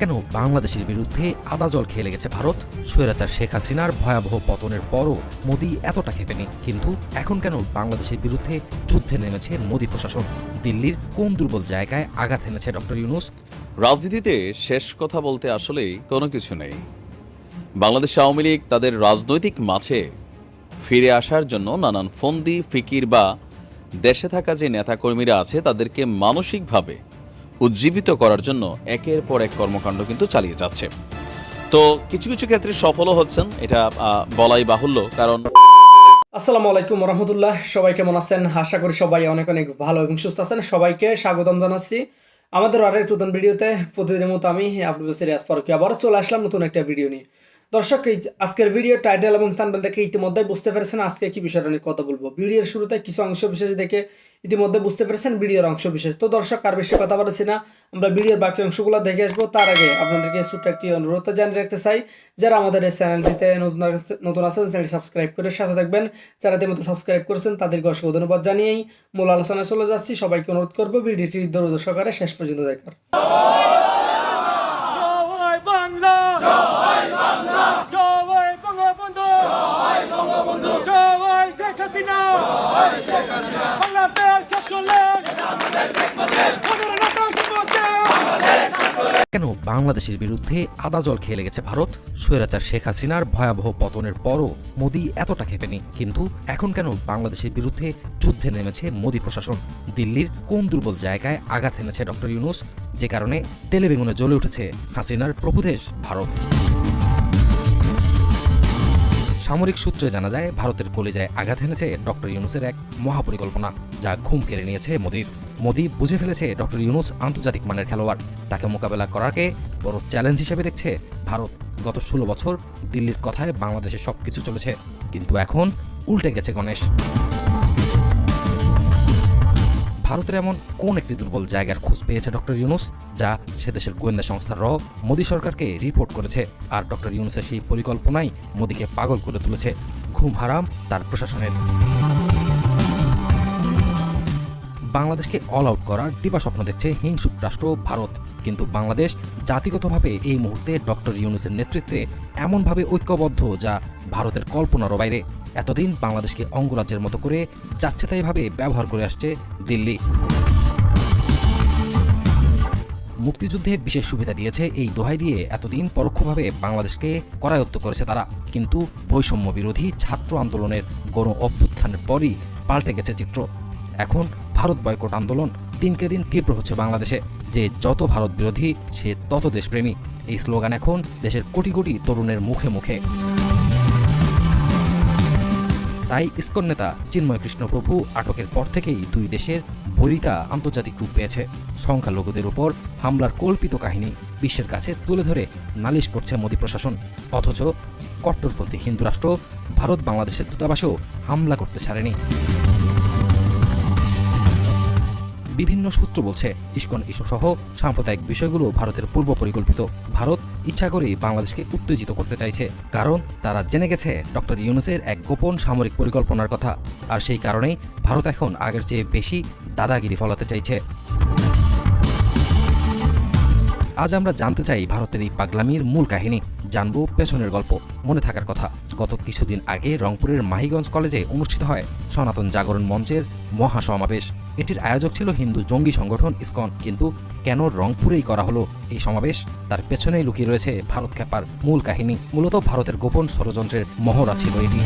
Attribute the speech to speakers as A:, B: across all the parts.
A: কেন বাংলাদেশের বিরুদ্ধে আদা জল খেয়ে লেগেছে ভারত? স্বৈরাচার শেখ হাসিনার ভয়াবহ পতনের পরও মোদী এতটা খেপেনি। কিন্তু এখন কেন বাংলাদেশের বিরুদ্ধে যুদ্ধে নেমেছে মোদী প্রশাসন? দিল্লির কোন দুর্বল জায়গায় আঘাত এনেছে ডক্টর ইউনুস?
B: রাজনীতিতে শেষ কথা বলতে আসলেই কোনো কিছু নেই। বাংলাদেশ আওয়ামী লীগ তাদের রাজনৈতিক মাঠে ফিরে আসার জন্য নানান ফন্দি, ফিকির বা দেশে থাকা যে নেতাকর্মীরা আছে, তাদেরকে মানসিকভাবে উজ্জীবিত করার জন্য একের পর এক কর্মকাণ্ড কিন্তু চালিয়ে যাচ্ছে। তো কিছু কিছু ক্ষেত্রে সফলও হচ্ছেন, এটা বলাই বাহুল্য, কারণ
C: আসসালামু আলাইকুম রহমতুল্লাহ সবাই কেমন আছেন? আশা করি সবাই অনেক অনেক ভালো এবং সুস্থ আছেন। সবাইকে স্বাগতম জানাচ্ছি আমাদের আরেক নতুন ভিডিওতে। প্রতিদিনের মতো আমি বসির ইয়াদ ফারুকি, আবার চলে আসলাম নতুন একটা ভিডিও নিয়ে। দর্শক, এই আজকের ভিডিও টাইটেল এবং থাম্বনেল দেখে ইতিমধ্যে বুঝতে পেরেছেন আজকে কি বিষয়টা নিয়ে কথা বলব। ভিডিওর শুরুতে কিছু অংশ বিশেষ দেখে ইতিমধ্যে বুঝতে পেরেছেন ভিডিওর অংশ বিশেষ। তো দর্শক, আর বেশি কথা বলেছি না, আমরা ভিডিওর বাকি অংশগুলো দেখে আসব। তার আগে আপনাদেরকে ছোট্ট একটি অনুরোধ জানিয়ে রাখতে চাই, যারা আমাদের এই চ্যানেলটিতে নতুন নতুন আছেন, চ্যানেলটি সাবস্ক্রাইব করে সাথে থাকবেন। যারা ইতিমধ্যে সাবস্ক্রাইব করেছেন, তাদেরকে অসংখ্য ধন্যবাদ জানিয়েই মূল আলোচনায় চলে যাচ্ছি। সবাইকে অনুরোধ করব ভিডিওটি ধৈর্য সহকারে শেষ পর্যন্ত দেখার
D: জয় বাংলা
A: কেন বাংলাদেশের বিরুদ্ধে আদা জল খেয়ে লেগেছে ভারত? স্বৈরাচার শেখ হাসিনার ভয়াবহ পতনের পরও মোদী এতটা খেপেনি। কিন্তু এখন কেন বাংলাদেশের বিরুদ্ধে যুদ্ধে নেমেছে মোদী প্রশাসন? দিল্লির কোন দুর্বল জায়গায় আঘাত এনেছে ডক্টর ইউনুস? যে কারণে তেলে বেগুনে জ্বলে উঠেছে হাসিনার প্রভুদেশ ভারত। সামরিক সূত্রে জানা যায়, ভারতের কলেজায় আঘাত এনেছে ডক্টর ইউনুসের এক মহাপরিকল্পনা, যা ঘুম কেড়ে নিয়েছে মোদীর। মোদী বুঝে ফেলেছে ডক্টর ইউনুস আন্তর্জাতিক মানের খেলোয়াড়। তাকে মোকাবেলা করাকে বড় চ্যালেঞ্জ হিসেবে দেখছে ভারত। গত ষোলো বছর দিল্লির কথায় বাংলাদেশে সবকিছু চলেছে, কিন্তু এখন উল্টে গেছে গণেশ। ভারতের এমন কোন একটি দুর্বল জায়গার খোঁজ পেয়েছে ডক্টর ইউনুস? যা সে দেশের গোয়েন্দা সংস্থার র মোদী সরকারকে রিপোর্ট করেছে। আর ডক্টর ইউনুসের সেই পরিকল্পনাই মোদীকে পাগল করে তুলেছে। ঘুম হারাম তার প্রশাসনের। বাংলাদেশকে অল আউট করার স্বপ্ন দেখছে হিংসুক রাষ্ট্র ভারত। কিন্তু বাংলাদেশ জাতিগতভাবে এই মুহূর্তে ডক্টর ইউনুসের নেতৃত্বে এমনভাবে ঐক্যবদ্ধ যা ভারতের কল্পনারও বাইরে। এতদিন বাংলাদেশকে অঙ্গরাজ্যের মতো করে যাচ্ছে তাইভাবে ব্যবহার করে আসছে দিল্লি। মুক্তিযুদ্ধে বিশেষ সুবিধা দিয়েছে এই দোহাই দিয়ে এতদিন পরোক্ষভাবে বাংলাদেশকে করায়ত্ত করেছে তারা। কিন্তু বৈষম্য বিরোধী ছাত্র আন্দোলনের গণ অভ্যুত্থানের পরই পাল্টে গেছে চিত্র। এখন ভারত বয়কট আন্দোলন দিনকে দিন তীব্র হচ্ছে বাংলাদেশে। যে যত ভারত বিরোধী, সে তত দেশপ্রেমী। এই স্লোগান এখন দেশের কোটি কোটি তরুণের মুখে মুখে। তাই ইস্কন নেতা চিন্ময় কৃষ্ণপ্রভু আটকের পর থেকেই দুই দেশের বরিতা আন্তর্জাতিক রূপ পেয়েছে। সংখ্যালঘুদের উপর হামলার কল্পিত কাহিনী বিশ্বের কাছে তুলে ধরে নালিশ করছে মোদী প্রশাসন। অথচ কট্টরপন্থী হিন্দু রাষ্ট্র ভারত বাংলাদেশের দূতাবাসেও হামলা করতে ছাড়েনি। বিভিন্ন সূত্র বলছে, ইস্কন ইস্যু সহ সাম্প্রদায়িক বিষয়গুলো ভারতের পূর্ব পরিকল্পিত। ভারত ইচ্ছা করেই বাংলাদেশকে উত্তেজিত করতে চাইছে, কারণ তারা জেনে গেছে ডক্টর ইউনুসের এক গোপন সামরিক পরিকল্পনার কথা, আর সেই কারণেই ভারত এখন আগের চেয়ে বেশি দাদাগিরি ফলাতে চাইছে। আজ আমরা জানতে চাই ভারতের এই পাগলামির মূল কাহিনী। জানব পেছনের গল্প। মনে থাকার কথা। গত কিছুদিন আগে রংপুরের মাহিগঞ্জ কলেজে অনুষ্ঠিত হয় সনাতন জাগরণ মঞ্চের মহাসমাবেশ। এটির আয়োজক ছিল হিন্দু জঙ্গি সংগঠন ইসকন। কিন্তু কেন রংপুরেই করা হলো এই সমাবেশ? তার পেছনেই লুকিয়ে রয়েছে ভারত খ্যাপার মূল কাহিনী। মূলত ভারতের গোপন ষড়যন্ত্রের মহড়া ছিল এটি।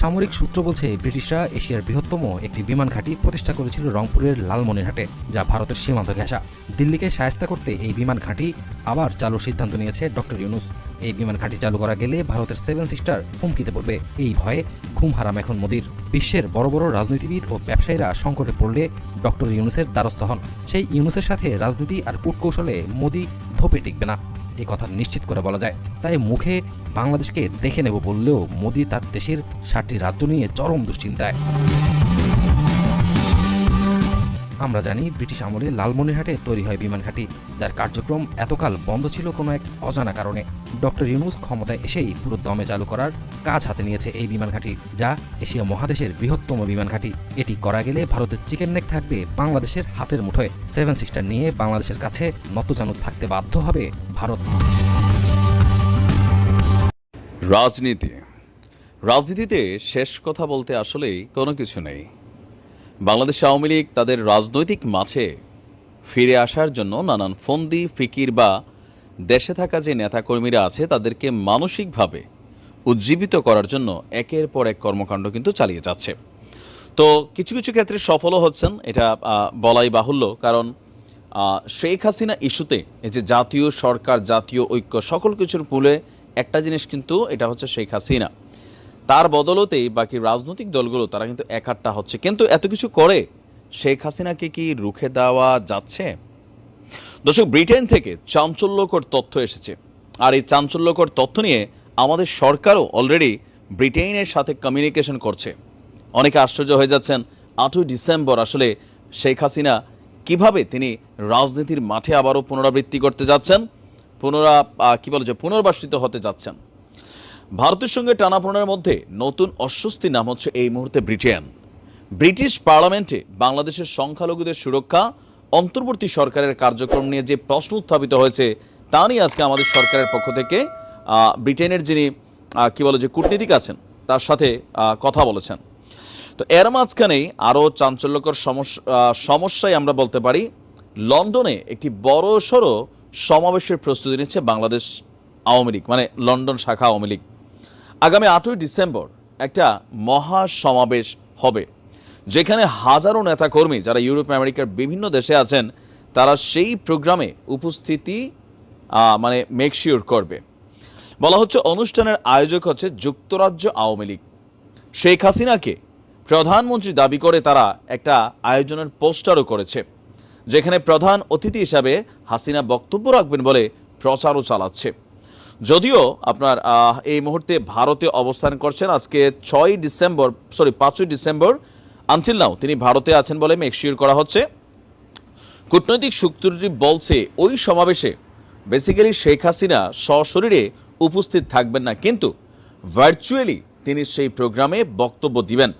A: সামরিক সূত্র বলছে, ব্রিটিশরা এশিয়ার বৃহত্তম একটি বিমান ঘাঁটি প্রতিষ্ঠা করেছিল রংপুরের লালমনিরহাটে, যা ভারতের সীমান্ত ঘেঁষা। দিল্লিকে সায়স্তা করতে এই বিমান ঘাঁটি আবার চালুর সিদ্ধান্ত নিয়েছে ডক্টর ইউনুস। এই বিমান ঘাঁটি চালু করা গেলে ভারতের সেভেন সিস্টার হুমকিতে পড়বে। এই ভয়ে ঘুম হারাম এখন মোদির। বিশ্বের বড় বড় রাজনীতিবিদ ও ব্যবসায়ীরা সংকটে পড়লে ডক্টর ইউনুসের দ্বারস্থ হন। সেই ইউনুসের সাথে রাজনীতি আর কূটকৌশলে মোদি ধোপে টিকবে না। এ কথা নিশ্চিত করে বলা যায়। তাই মুখে বাংলাদেশকে দেখে নেব বললেও মোদি তার দেশের সাতটি রাজ্য নিয়ে চরম দুশ্চিন্তায়। আমরা জানি ব্রিটিশ আমলে লালমনিরহাটে তৈরি হয় বিমান ঘাঁটি, যার কার্যক্রম এতকাল বন্ধ ছিল কোনো এক অজানা কারণে। ডক্টর ইউনুস ক্ষমতায় এসেই পুরো দমে চালু করার কাজ হাতে নিয়েছে এই বিমান ঘাঁটি, যা এশিয়া মহাদেশের বৃহত্তম বিমান ঘাঁটি। এটি করা গেলে ভারতের চিকেন নেক থাকবে বাংলাদেশের হাতের মুঠোয়। সেভেন সিস্টার নিয়ে বাংলাদেশের কাছে নতজানু থাকতে বাধ্য হবে ভারত।
B: রাজনীতি। রাজনীতিতে শেষ কথা বলতে আসলেই কোনো কিছু নেই। বাংলাদেশ আওয়ামী লীগ তাদের রাজনৈতিক মাঠে ফিরে আসার জন্য নানান ফন্দি, ফিকির বা দেশে থাকা যে নেতাকর্মীরা আছে, তাদেরকে মানসিকভাবে উজ্জীবিত করার জন্য একের পর এক কর্মকাণ্ড কিন্তু চালিয়ে যাচ্ছে। তো কিছু কিছু ক্ষেত্রে সফলও হচ্ছেন, এটা বলাই বাহুল্য। কারণ শেখ হাসিনা ইস্যুতে এই যে জাতীয় সরকার, জাতীয় ঐক্য সকল কিছুর মূলে একটা জিনিস কিন্তু এটা হচ্ছে শেখ হাসিনা। তার বদলতেই বাকি রাজনৈতিক দলগুলো, তারা কিন্তু একাট্টা হচ্ছে। কিন্তু এত কিছু করে শেখ হাসিনাকে কি রুখে দেওয়া যাচ্ছে? দর্শক, ব্রিটেন থেকে চাঞ্চল্যকর তথ্য এসেছে। আর এই চাঞ্চল্যকর তথ্য নিয়ে আমাদের সরকারও অলরেডি ব্রিটেনের সাথে কমিউনিকেশন করছে। অনেকে আশ্চর্য হয়ে যাচ্ছেন, আটই ডিসেম্বর আসলে শেখ হাসিনা কীভাবে তিনি রাজনীতির মাঠে আবারও পুনরাবৃত্তি করতে যাচ্ছেন? পুনরা কি বলে যে পুনর্বাসিত হতে যাচ্ছেন? ভারতের সঙ্গে টানাপোড়েনের মধ্যে নতুন অস্বস্তি নাম হচ্ছে এই মুহূর্তে ব্রিটেন। ব্রিটিশ পার্লামেন্টে বাংলাদেশের সংখ্যালঘুদের সুরক্ষা, অন্তর্বর্তী সরকারের কার্যক্রম নিয়ে যে প্রশ্ন উত্থাপিত হয়েছে, তা নিয়ে আজকে আমাদের সরকারের পক্ষ থেকে ব্রিটেনের যিনি কি বলে যে কূটনীতিক আছেন, তার সাথে কথা বলেছেন। তো এর মাঝখানেই আরও চাঞ্চল্যকর সমস্যায় আমরা বলতে পারি, লন্ডনে একটি বড়সড় সমাবেশের প্রস্তুতি নিচ্ছে বাংলাদেশ আওয়ামী লীগ মানে লন্ডন শাখা আওয়ামী লীগ। আগামী আটই ডিসেম্বর একটা মহা সমাবেশ হবে, যেখানে হাজারো নেতাকর্মী যারা ইউরোপ, আমেরিকার বিভিন্ন দেশে আছেন, তারা সেই প্রোগ্রামে উপস্থিতি মানে মেকশিওর করবে। বলা হচ্ছে অনুষ্ঠানের আয়োজক হচ্ছে যুক্তরাজ্য আওয়ামী লীগ। শেখ হাসিনাকে প্রধানমন্ত্রী দাবি করে তারা একটা আয়োজনের পোস্টারও করেছে, যেখানে প্রধান অতিথি হিসাবে হাসিনা বক্তব্য রাখবেন বলে প্রচারও চালাচ্ছে। যদিও আপনার এই মুহূর্তে ভারতে অবস্থান করছেন আজকে ছয় ডিসেম্বর সরি পাঁচই ডিসেম্বর। আনটিল নাও তিনি ভারতে আছেন বলে মেকশিওর করা হচ্ছে। কূটনৈতিক সূত্রটি বলছে, ওই সমাবেশে বেসিক্যালি শেখ হাসিনা সশরীরে উপস্থিত থাকবেন না, কিন্তু ভার্চুয়ালি তিনি সেই প্রোগ্রামে বক্তব্য দিবেন।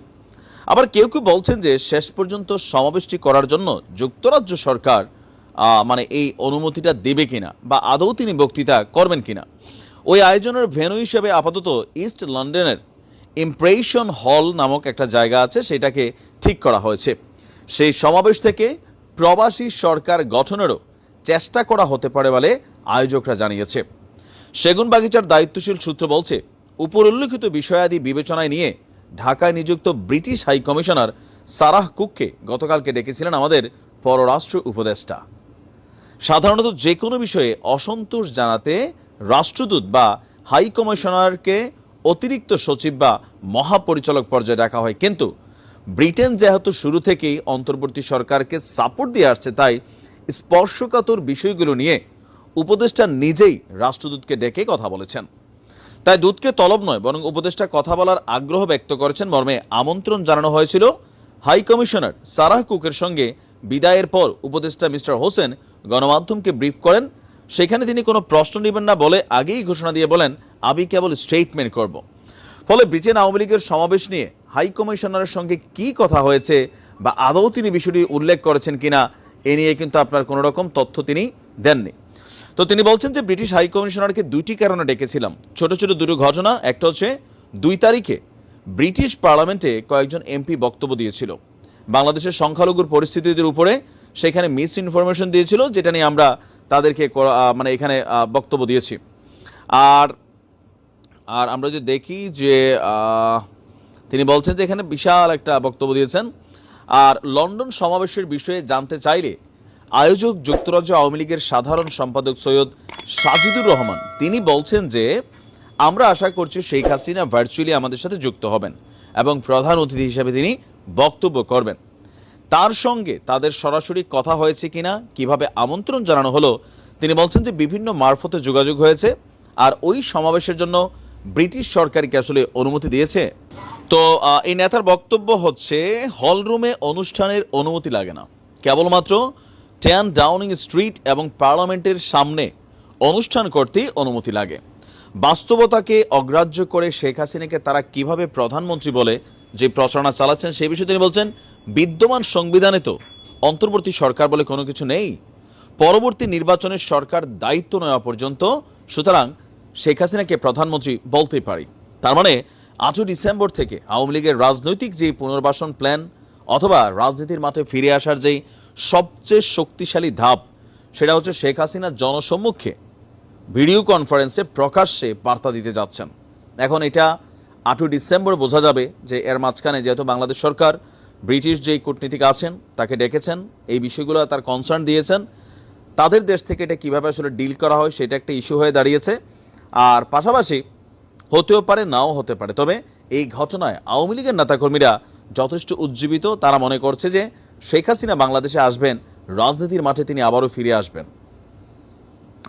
B: আবার কেউ কেউ বলছেন যে শেষ পর্যন্ত সমাবেশটি করার জন্য যুক্তরাজ্য সরকার মানে এই অনুমতিটা দেবে কিনা বা আদৌ তিনি বক্তৃতা করবেন কিনা? ওই আয়োজনের ভেন্যু হিসেবে আপাতত ইস্ট লন্ডনের ইমপ্রেশন হল নামক একটা জায়গা আছে, সেটাকে ঠিক করা হয়েছে। সেই সমাবেশ থেকে প্রবাসী সরকার গঠনেরও চেষ্টা করা হতে পারে বলে আয়োজকরা জানিয়েছে। সেগুন বাগিচার দায়িত্বশীল সূত্র বলছে উপর উল্লেখিত বিষয়াদি বিবেচনায় নিয়ে ঢাকায় নিযুক্ত ব্রিটিশ হাই কমিশনার সারাহ কুককে গতকালকে ডেকেছিলেন আমাদের পররাষ্ট্র উপদেষ্টা। সাধারণত যে কোনো বিষয়ে অসন্তোষ জানাতে রাষ্ট্রদূত বা হাই কমিশনারকে অতিরিক্ত সচিব বা মহাপরিচালক পর্যায়ে ডাকা হয়। কিন্তু ব্রিটেন যেহেতু শুরু থেকেই অন্তর্বর্তী সরকারকে সাপোর্ট দিয়ে আসছে, তাই স্পর্শকাতর বিষয়গুলো নিয়ে উপদেষ্টা নিজেই রাষ্ট্রদূতকে ডেকে কথা বলেছেন। তাই দূতকে তলব নয়, বরং উপদেষ্টা কথা বলার আগ্রহ ব্যক্ত করেছেন। মর্মে আমন্ত্রণ জানানো হয়েছিল হাই কমিশনার সারাহ কুকের সঙ্গে বিদায়ের পর উপদেষ্টা মিস্টার হোসেন গণমাধ্যমকে ব্রিফ করেন। সেখানে তিনি কোনো প্রশ্ন নেবেন না বলে আগেই ঘোষণা দিয়ে বলেন, আমি কেবল স্টেটমেন্ট করব। ফলে ব্রিটেন আওয়ামী লীগের সমাবেশ নিয়ে হাই কমিশনারের সঙ্গে কি কথা হয়েছে বা আদৌ তিনি বিষয়টি উল্লেখ করেছেন কিনা, এ নিয়ে কিন্তু আপনার কোনো রকম তথ্য তিনি দেননি। তো তিনি বলছেন যে, ব্রিটিশ হাই কমিশনারকে দুইটি কারণে ডেকেছিলাম। ছোট ছোট দুটো ঘটনা, একটা হচ্ছে দুই তারিখে ব্রিটিশ পার্লামেন্টে কয়েকজন এমপি বক্তব্য দিয়েছিল। বাংলাদেশের সংখ্যালঘুর পরিস্থিতির উপরে সেখানে মিস ইনফরমেশন দিয়েছিল, যেটা নিয়ে আমরা তাদেরকে মানে এখানে বক্তব্য দিয়েছি। আর আর আমরা যদি দেখি যে তিনি বলছেন যে এখানে বিশাল একটা বক্তব্য দিয়েছেন। আর লন্ডন সমাবেশের বিষয়ে জানতে চাইলে আয়োজক যুক্তরাজ্য আওয়ামী লীগের সাধারণ সম্পাদক সৈয়দ সাজিদুর রহমান, তিনি বলছেন যে, আমরা আশা করছি শেখ হাসিনা ভার্চুয়ালি আমাদের সাথে যুক্ত হবেন এবং প্রধান অতিথি হিসেবে তিনি বক্তব্য করবেন। তার সঙ্গে তাদের সরাসরি কথা হয়েছে কিনা, কীভাবে আমন্ত্রণ জানানো হলো, তিনি বলছেন যে বিভিন্ন মারফতে যোগাযোগ হয়েছে, আর ওই সমাবেশের জন্য ব্রিটিশ সরকারকে আসলে অনুমতি দিয়েছে? তো এই নেতার বক্তব্য হচ্ছে, হলরুমে অনুষ্ঠানের অনুমতি লাগে না। কেবলমাত্র টেন ডাউনিং স্ট্রিট এবং পার্লামেন্টের সামনে অনুষ্ঠান করতে অনুমতি লাগে। বাস্তবতাকে অগ্রাহ্য করে শেখ হাসিনাকে তারা কীভাবে প্রধানমন্ত্রী বলে যে প্রচারণা চালাচ্ছেন সেই বিষয়ে তিনি বলছেন বিদ্যমান সংবিধানে তো অন্তর্বর্তী সরকার বলে কোনো কিছু নেই। পরবর্তী নির্বাচনের সরকার দায়িত্ব নেওয়া পর্যন্ত, সুতরাং শেখ হাসিনাকে প্রধানমন্ত্রী বলতেই পারি। তার মানে আটই ডিসেম্বর থেকে আওয়ামী লীগের রাজনৈতিক যে পুনর্বাসন প্ল্যান অথবা রাজনীতির মাঠে ফিরে আসার যেই সবচেয়ে শক্তিশালী ধাপ, সেটা হচ্ছে শেখ হাসিনা জনসম্মুখে ভিডিও কনফারেন্সে প্রকাশ্যে বার্তা দিতে যাচ্ছেন। এখন এটা আটই ডিসেম্বর বোঝা যাবে যে এর মাঝখানে যেহেতু বাংলাদেশ সরকার ব্রিটিশ যেই কূটনীতিক আছেন, তাকে ডেকেছেন, এই বিষয়গুলো তার কনসার্ন দিয়েছেন। তাদের দেশ থেকে এটা কীভাবে আসলে ডিল করা হয়, সেটা একটা ইস্যু হয়ে দাঁড়িয়েছে। আর পাশাপাশি হতেও পারে, নাও হতে পারে। তবে এই ঘটনায় আওয়ামী লীগের নেতাকর্মীরা যথেষ্ট উজ্জীবিত। তারা মনে করছে যে শেখ হাসিনা বাংলাদেশে আসবেন, রাজনীতির মাঠে তিনি আবারও ফিরে আসবেন।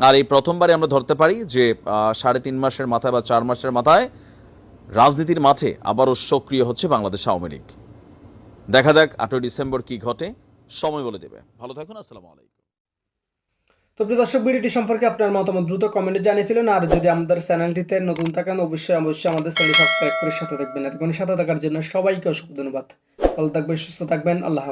B: আর এই প্রথমবারে আমরা ধরতে পারি যে সাড়ে তিন মাসের মাথায় বা চার মাসের মাথায় রাজনীতির মাঠে আবারও সক্রিয় হচ্ছে বাংলাদেশ আওয়ামী লীগ। দেখা যাক আটই ডিসেম্বর কি ঘটে। সময় বলে দেবে। ভালো থাকুন, আসসালামু আলাইকুম।
C: তো প্রিয় দর্শক, ভিডিওটি সম্পর্কে আপনার মতামত দ্রুত কমেন্টে জানিয়ে ফেলুন। আর যদি আমাদের চ্যানেলটিতে নতুন থাকেন, অবশ্যই অবশ্যই আমাদের চ্যানেল সাবস্ক্রাইব করে সাথে থাকবেন। এতক্ষণ সাথে থাকার জন্য সবাইকে অসংখ্য ধন্যবাদ। ভালো থাকবেন, সুস্থ থাকবেন। আল্লাহ।